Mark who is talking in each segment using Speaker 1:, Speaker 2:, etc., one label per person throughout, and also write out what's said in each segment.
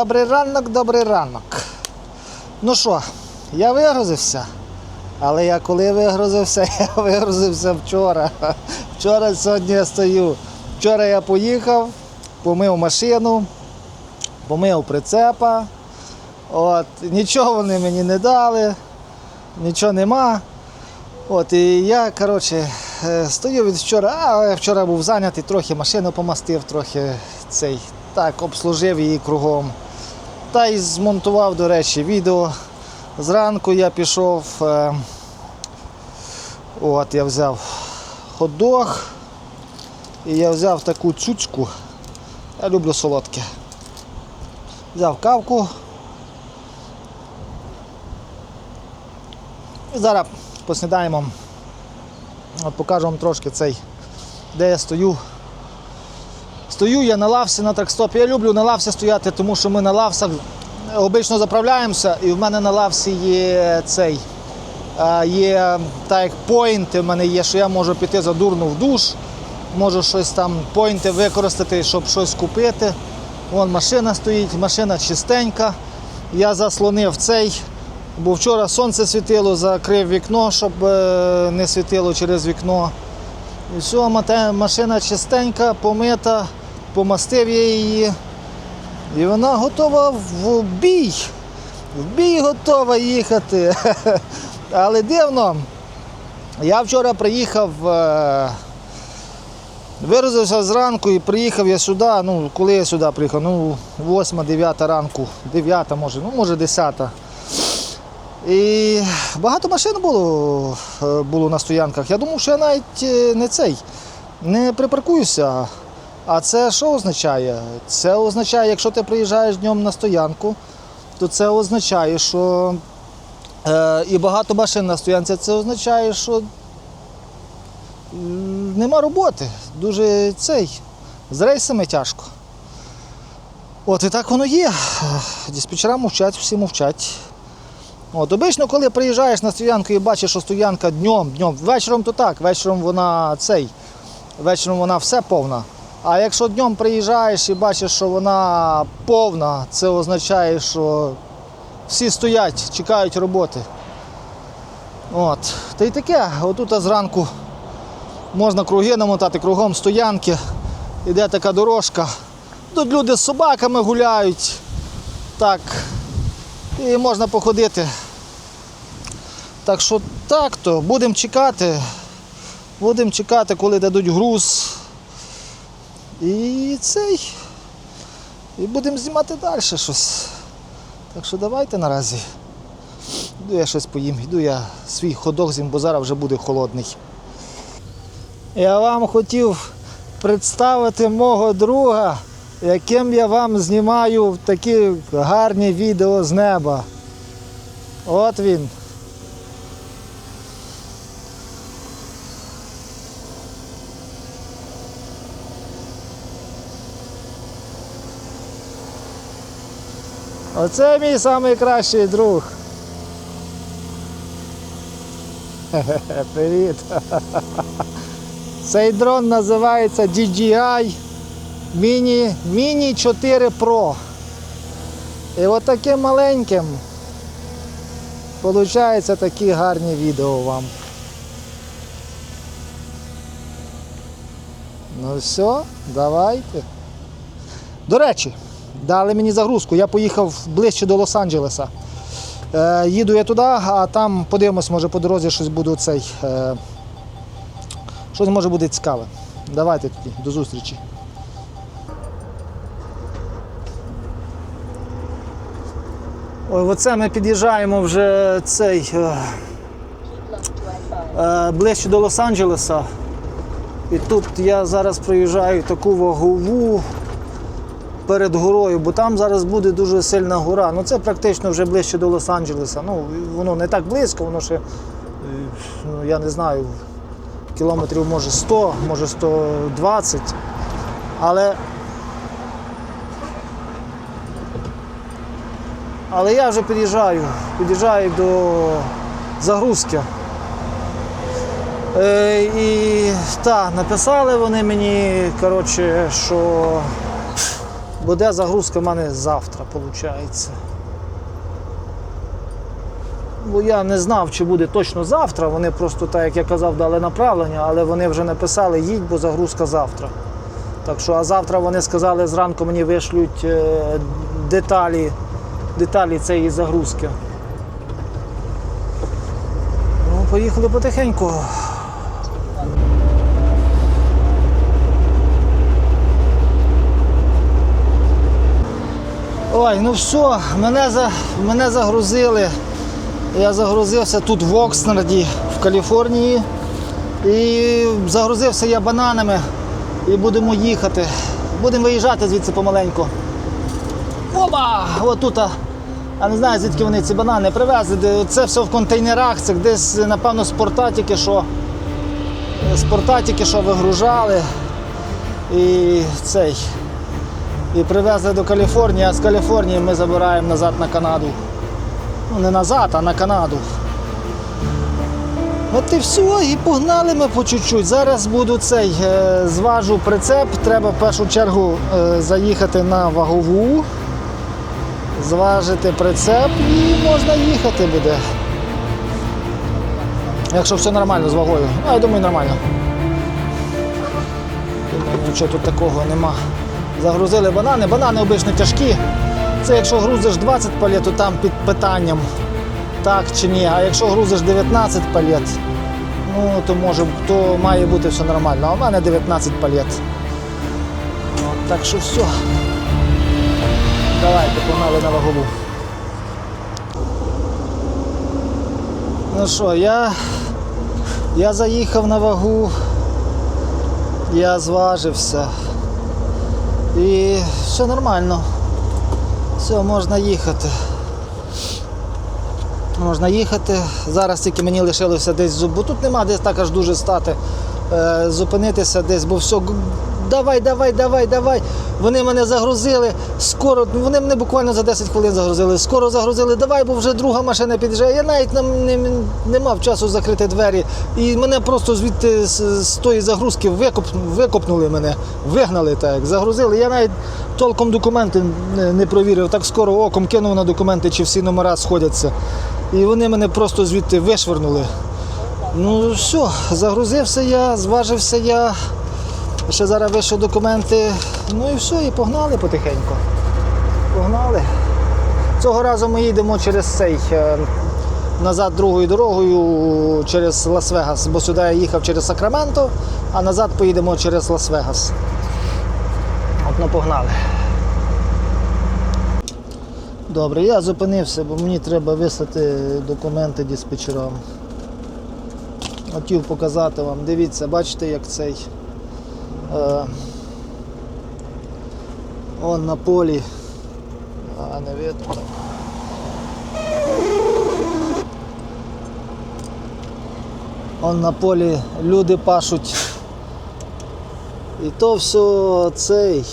Speaker 1: Добрий ранок, добрий ранок. Ну що, я вигрузився. Але я коли вигрузився, я вигрузився вчора. Вчора сьогодні я стою. Вчора я поїхав, помив машину, помив прицепа. От, нічого вони мені не дали, нічого нема. От, і я, коротше, е, стою від вчора, а я вчора був зайнятий, трохи машину помастив, трохи цей, так, обслужив її кругом. Та й змонтував, до речі, відео. Зранку я пішов, е, от я взяв хот-дог і я взяв таку цуцьку. Я люблю солодке. Взяв кавку. І зараз поснідаємо. От покажу вам трошки цей, де я стою. Стою я на лавці на тракстопі. Я люблю на лавці стояти, тому що ми на лавцях обично заправляємося, і в мене на лавці є цей. Є так як поінти в мене є, що я можу піти задурно в душ, можу щось там поінти використати, щоб щось купити. Вон машина стоїть, машина чистенька. Я заслонив цей, бо вчора сонце світило, закрив вікно, щоб е, не світило через вікно. І все, машина чистенька, помита, помастив я її. І вона готова в бій. В бій готова їхати. Але дивно. Я вчора приїхав, е, виразився зранку і приїхав я сюди. Ну, коли я сюди приїхав? Ну, 8-9 ранку, 9 може, ну може 10. І багато машин було, е, було на стоянках. Я думав, що я навіть е, не цей, не припаркуюся. А це що означає? Це означає, якщо ти приїжджаєш днем на стоянку, то це означає, що е, і багато машин на стоянці, це означає, що нема роботи. Дуже цей. З рейсами тяжко. От і так воно є. Диспетчера мовчать, всі мовчать. От, обично, коли приїжджаєш на стоянку і бачиш, що стоянка днем, днем, вечором то так, вечором вона цей, вечором вона все повна. А якщо днем приїжджаєш і бачиш, що вона повна, це означає, що всі стоять, чекають роботи. От. Та й таке, отут зранку можна круги намотати, кругом стоянки, іде така дорожка. Тут люди з собаками гуляють. Так, і можна походити. Так що так то, будемо чекати. Будемо чекати, коли дадуть груз. І цей. І будемо знімати далі щось. Так що давайте наразі. Йду я щось поїм, йду я свій ходок з'їм, бо зараз вже буде холодний. Я вам хотів представити мого друга, яким я вам знімаю такі гарні відео з неба. От він. Оце мій найкращий друг. Хе-хе-хе, Привіт. Цей дрон називається DJI Mini, Mini 4 Pro. І от таким маленьким получаються такі гарні відео вам. Ну все, давайте. До речі, дали мені загрузку. Я поїхав ближче до Лос-Анджелеса. Е, їду я туди, а там подивимось, може по дорозі щось буде цей. Е, щось може буде цікаве. Давайте тоді, до зустрічі. Ой, оце ми під'їжджаємо вже цей е, е, ближче до Лос-Анджелеса. І тут я зараз проїжджаю таку вагову перед горою, бо там зараз буде дуже сильна гора. Ну це практично вже ближче до Лос-Анджелеса. Ну, воно не так близько, воно ще, е, ну, я не знаю, кілометрів може 100, може 120. Але Але я вже під'їжджаю, під'їжджаю до загрузки. Е, і так, написали вони мені, коротше, що Буде загрузка в мене завтра, виходить. Бо я не знав, чи буде точно завтра. Вони просто, так як я казав, дали направлення, але вони вже написали їдь, бо загрузка завтра. Так що, а завтра вони сказали, зранку мені вишлють е, деталі, деталі цієї загрузки. Ну, поїхали потихеньку. Ой, ну все, мене, за, мене загрузили. Я загрузився тут в Окснарді, в Каліфорнії. І загрузився я бананами і будемо їхати. Будемо виїжджати звідси помаленьку. Оба! Отут. а. Не знаю, звідки вони ці банани привезли. Це все в контейнерах, це десь, напевно, з тільки що. З тільки що вигружали. І цей. І привезли до Каліфорнії, а з Каліфорнії ми забираємо назад на Канаду. Ну, не назад, а на Канаду. От і все, і погнали ми по чуть-чуть. Зараз буду цей, е, зважу прицеп. Треба в першу чергу е, заїхати на вагову, зважити прицеп і можна їхати буде. Якщо все нормально з вагою. Ну, я думаю, нормально. Думаю, нічого тут такого нема. Загрузили банани. Банани обично тяжкі. Це якщо грузиш 20 палет, то там під питанням так чи ні. А якщо грузиш 19 палет, ну то може то має бути все нормально. А у мене 19 палет. От, так що все. Давайте погнали на вагову. Ну що, я, я заїхав на вагу, я зважився. І все нормально. Все, можна їхати. Можна їхати. Зараз тільки мені лишилося десь зуб, бо тут нема десь так аж дуже стати. Е, зупинитися десь, бо все. Давай, давай, давай, давай. Вони мене загрузили. Скоро, ну, вони мене буквально за 10 хвилин загрузили. Скоро загрузили, давай, бо вже друга машина під'їжджає. Я навіть не, не, не мав часу закрити двері. І мене просто звідти з, з тої загрузки викоп, викопнули мене, вигнали так, загрузили. Я навіть толком документи не, не провірив. Так скоро оком кинув на документи, чи всі номера сходяться. І вони мене просто звідти вишвернули. Ну все, загрузився я, зважився я. Ще зараз вийшов документи. Ну і все, і погнали потихеньку. Погнали. Цього разу ми їдемо через цей е, назад другою дорогою через Лас-Вегас, бо сюди я їхав через Сакраменто, а назад поїдемо через Лас-Вегас. От ну погнали. Добре, я зупинився, бо мені треба вислати документи диспетчерам. Хотів показати вам. Дивіться, бачите, як цей. Е, он на полі. А, не видно так. Он на полі люди пашуть. І то все цей.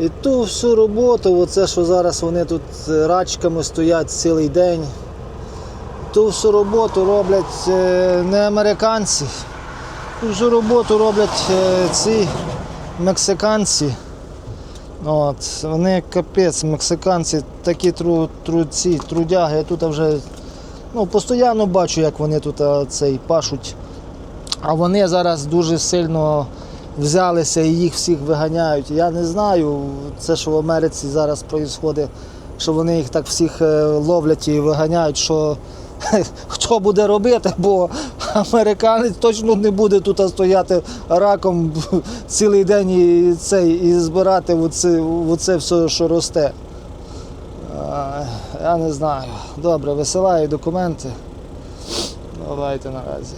Speaker 1: І ту всю роботу, оце, що зараз вони тут рачками стоять цілий день. Ту всю роботу роблять е, не американці. Ту роботу роблять е, ці мексиканці. От, вони капець, мексиканці, такі тру, труці, трудяги. Я тут вже ну, постійно бачу, як вони тут цей пашуть. А вони зараз дуже сильно взялися і їх всіх виганяють. Я не знаю, це що в Америці зараз відбувається, що вони їх так всіх е, ловлять і виганяють, що хто буде робити, бо американець точно не буде тут стояти раком цілий день і, цей, і збирати оце, оце все, що росте. Я не знаю. Добре, висилаю документи. Давайте наразі.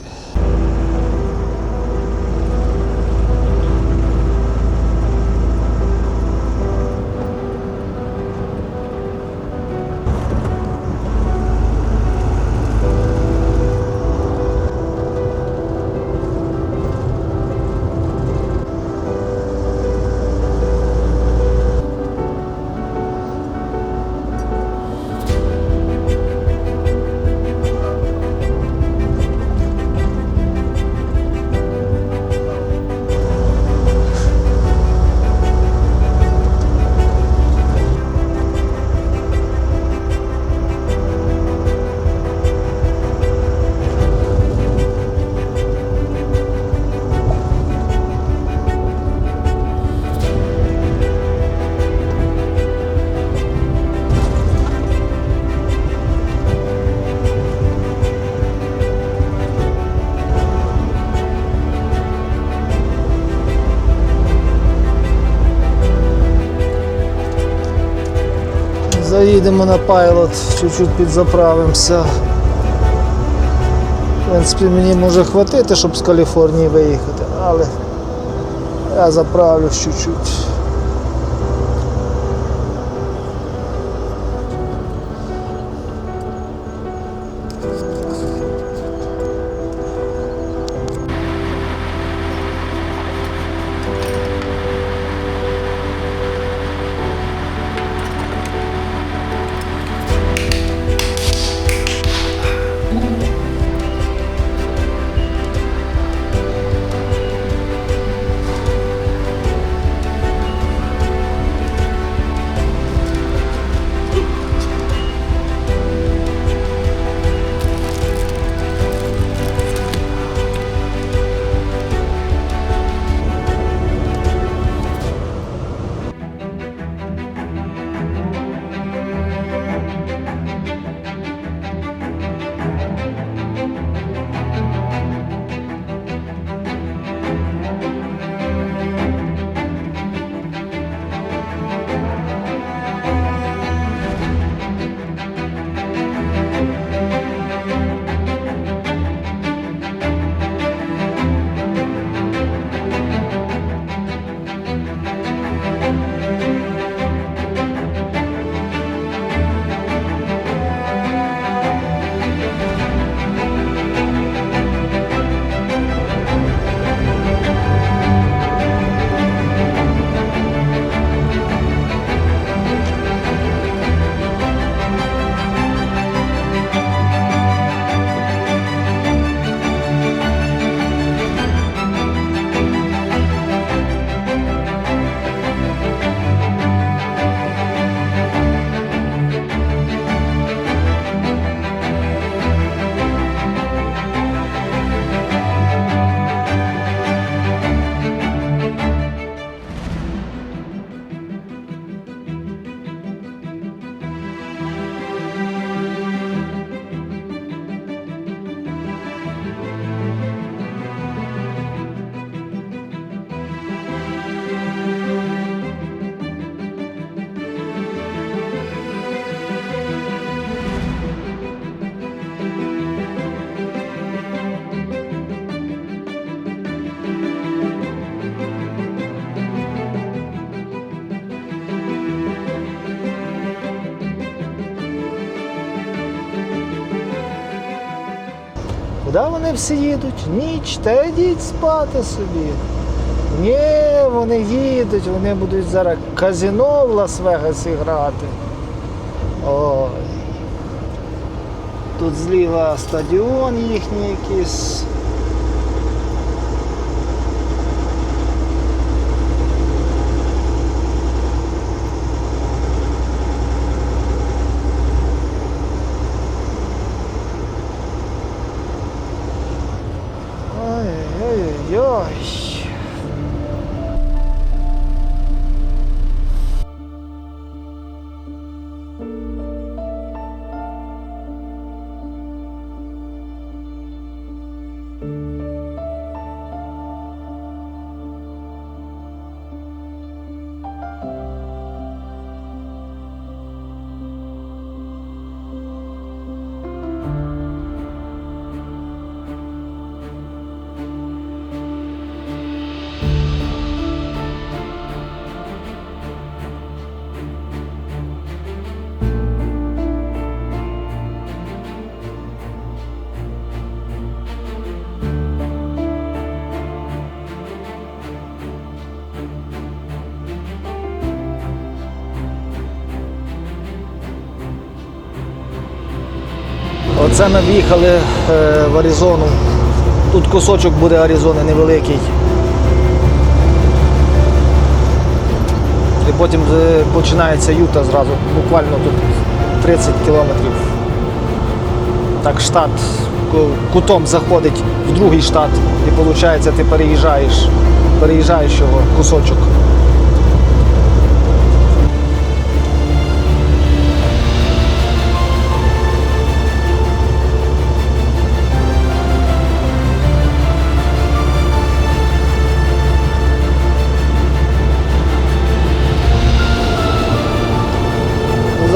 Speaker 1: Поїдемо на пайлот, чуть-чуть підзаправимося. В принципі, мені може хватити, щоб з Каліфорнії виїхати, але я заправлюсь чуть-чуть. Куди вони всі їдуть? Ніч, та йдіть спати собі. Ні, вони їдуть, вони будуть зараз казино в Лас-Вегасі грати. Ой. Тут зліва стадіон їхній якийсь. Оце ми в'їхали е, в Аризону. Тут кусочок буде Аризони невеликий. І потім е, починається Юта зразу, буквально тут 30 кілометрів. Так штат кутом заходить в другий штат і виходить ти переїжджаєш, переїжджаєш його кусочок.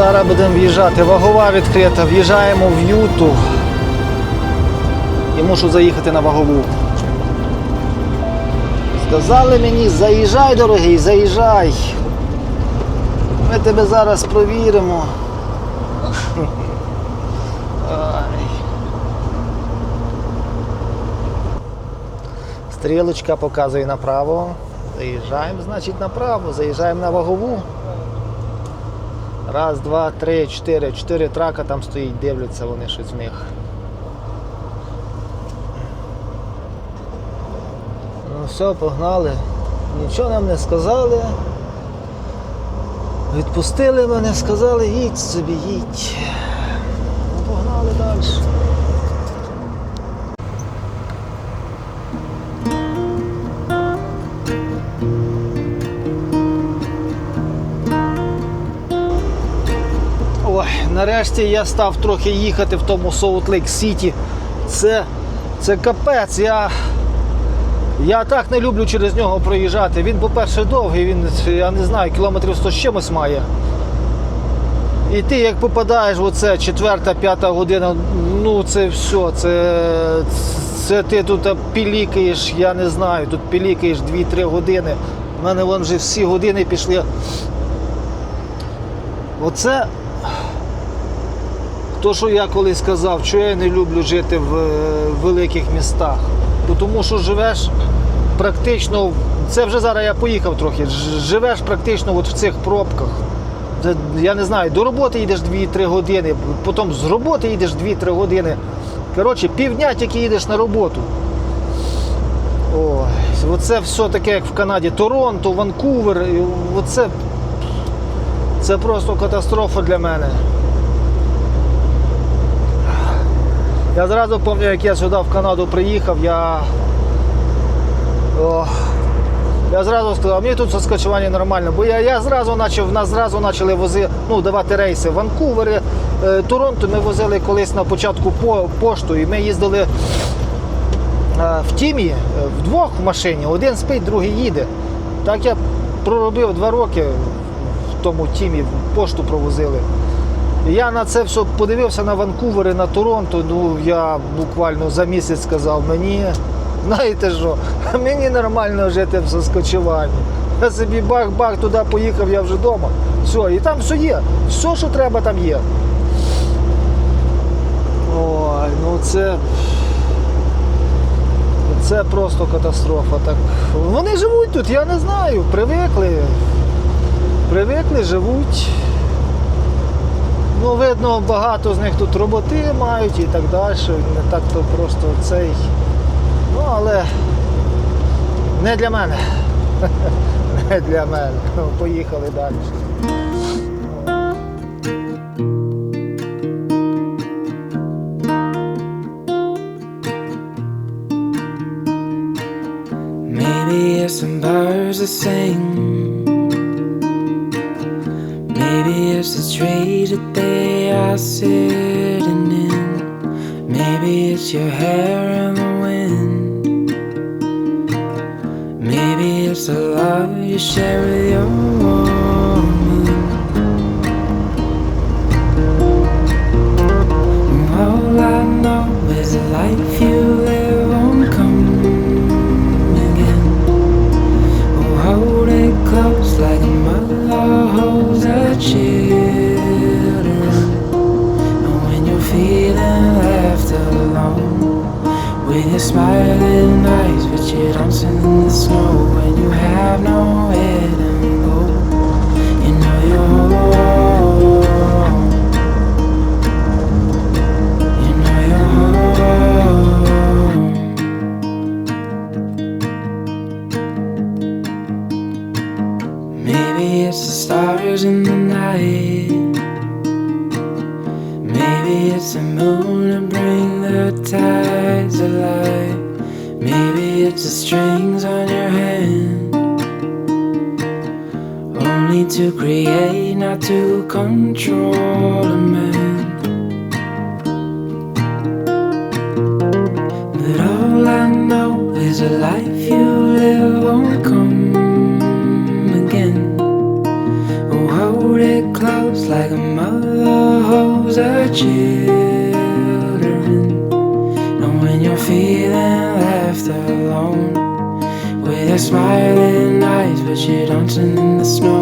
Speaker 1: Зараз будемо в'їжджати. Вагова відкрита. В'їжджаємо в Юту. І мушу заїхати на вагову. Сказали мені, заїжджай, дорогий, заїжджай. Ми тебе зараз провіримо. Стрілочка показує направо. Заїжджаємо, значить, направо, заїжджаємо на вагову. Раз, два, три, чотири. Чотири трака там стоїть, дивляться вони щось в них. Ну все, погнали. Нічого нам не сказали. Відпустили мене, сказали, їдь собі, їдь. Ну, погнали далі. Нарешті я став трохи їхати в тому Солт Лейк Сіті. Це, це капець. Я, я так не люблю через нього проїжджати. Він, по-перше, довгий, він, я не знаю, кілометрів 100 з чимось має. І ти як попадаєш в оце четверта, п'ята година, ну це все, це, це ти тут пілікаєш, я не знаю, тут пілікаєш 2-3 години. У мене вон вже всі години пішли. Оце то, що я колись сказав, що я не люблю жити в е, великих містах. Тому що живеш практично, це вже зараз я поїхав трохи, живеш практично от в цих пробках. Я не знаю, до роботи їдеш 2-3 години, потім з роботи їдеш 2-3 години. Коротше, півдня тільки їдеш на роботу. Ой, оце все таке, як в Канаді. Торонто, Ванкувер. Оце, це просто катастрофа для мене. Я зразу пам'ятаю, як я сюди в Канаду приїхав, я. О, я зразу сказав, мені тут соскочування нормально, бо я, я зразу почав, нас зразу почали вози, ну, давати рейси в Ванкувері, е, Торонто ми возили колись на початку по, пошту, і ми їздили е, в тімі е, вдвох в машині, один спить, другий їде. Так я проробив два роки в тому тімі, пошту провозили. Я на це все подивився на Ванкувер і на Торонто. Ну я буквально за місяць сказав, мені, знаєте що, мені нормально жити в соскочуванні. Я собі бах-бах туди поїхав, я вже вдома. Все, і там все є. Все, що треба, там є. Ой, ну це. Це просто катастрофа. Так. Вони живуть тут, я не знаю, привикли. Привикли, живуть. Ну, видно, багато з них тут роботи мають і так далі. Не так то просто цей. Ну, але не для мене. Не для мене. Ну, Поїхали далі.
Speaker 2: Maybe it's some birds that sing. Maybe it's the tree that they are sitting in. Maybe it's your hair in the wind. Maybe it's the love you share with your woman. Your smiling eyes, but you're dancing in the snow, like a mother holds her children. And when you're feeling left alone, with your smiling eyes, but you're dancing in the snow,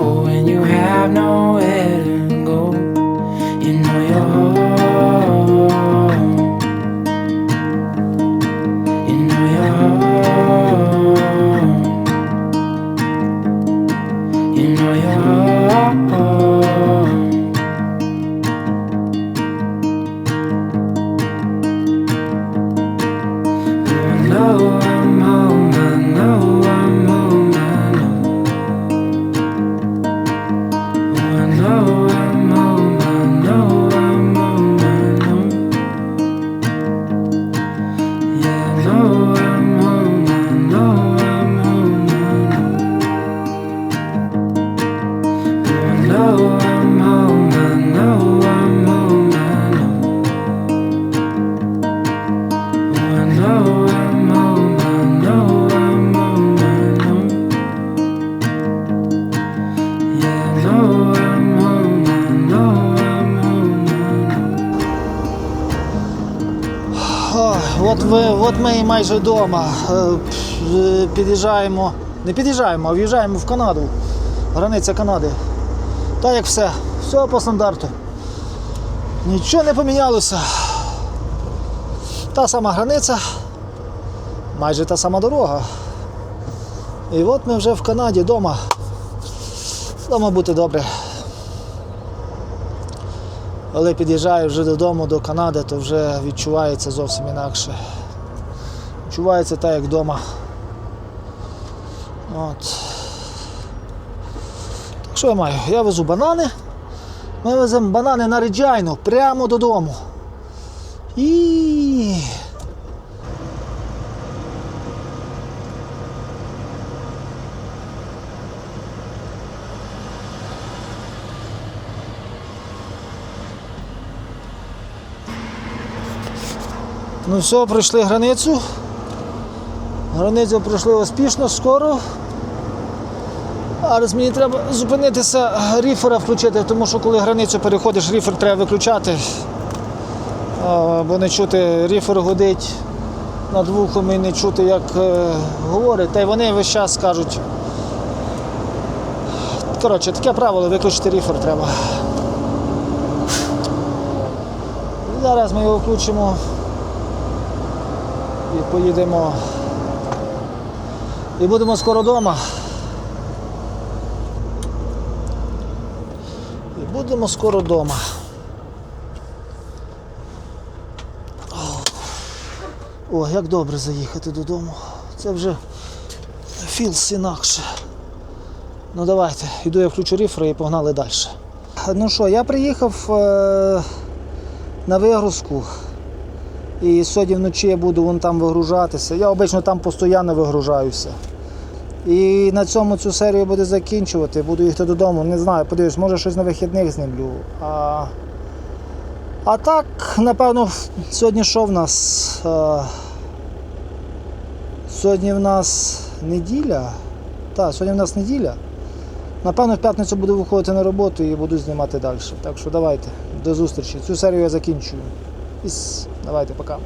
Speaker 1: майже вдома. Е, Під'їжджаємо, не під'їжджаємо, а в'їжджаємо в Канаду. Границя Канади. Так як все, все по стандарту. Нічого не помінялося. Та сама границя, майже та сама дорога. І от ми вже в Канаді вдома. Вдома бути добре. Коли під'їжджаю вже додому до Канади, то вже відчувається зовсім інакше. Відчувається так, як вдома. От. Так що я маю? Я везу банани. Ми веземо банани на Реджайну прямо додому. І. Ну все, пройшли границю. Границю пройшли успішно, скоро. Зараз мені треба зупинитися, ріфера включити, тому що коли границю переходиш, ріфер треба виключати. Бо не чути, ріфер гудить над вухом і не чути, як е, говорить. Та й вони весь час кажуть. Коротше, таке правило, виключити ріфер треба. Зараз ми його включимо і поїдемо. І будемо скоро вдома. І будемо скоро вдома. О, як добре заїхати додому. Це вже філс інакше. Ну давайте, йду я включу ріфри і погнали далі. Ну що, я приїхав е- на вигрузку. І сьогодні вночі я буду вон там вигружатися. Я обично там постійно вигружаюся. І на цьому цю серію буду закінчувати, буду їхати додому. Не знаю, подивлюсь, може щось на вихідних знімлю. А, а так, напевно, сьогодні що в нас? А, сьогодні в нас неділя. Так, сьогодні в нас неділя. Напевно, в п'ятницю буду виходити на роботу і буду знімати далі. Так що давайте, до зустрічі. Цю серію я закінчую. Іс, давайте, пока.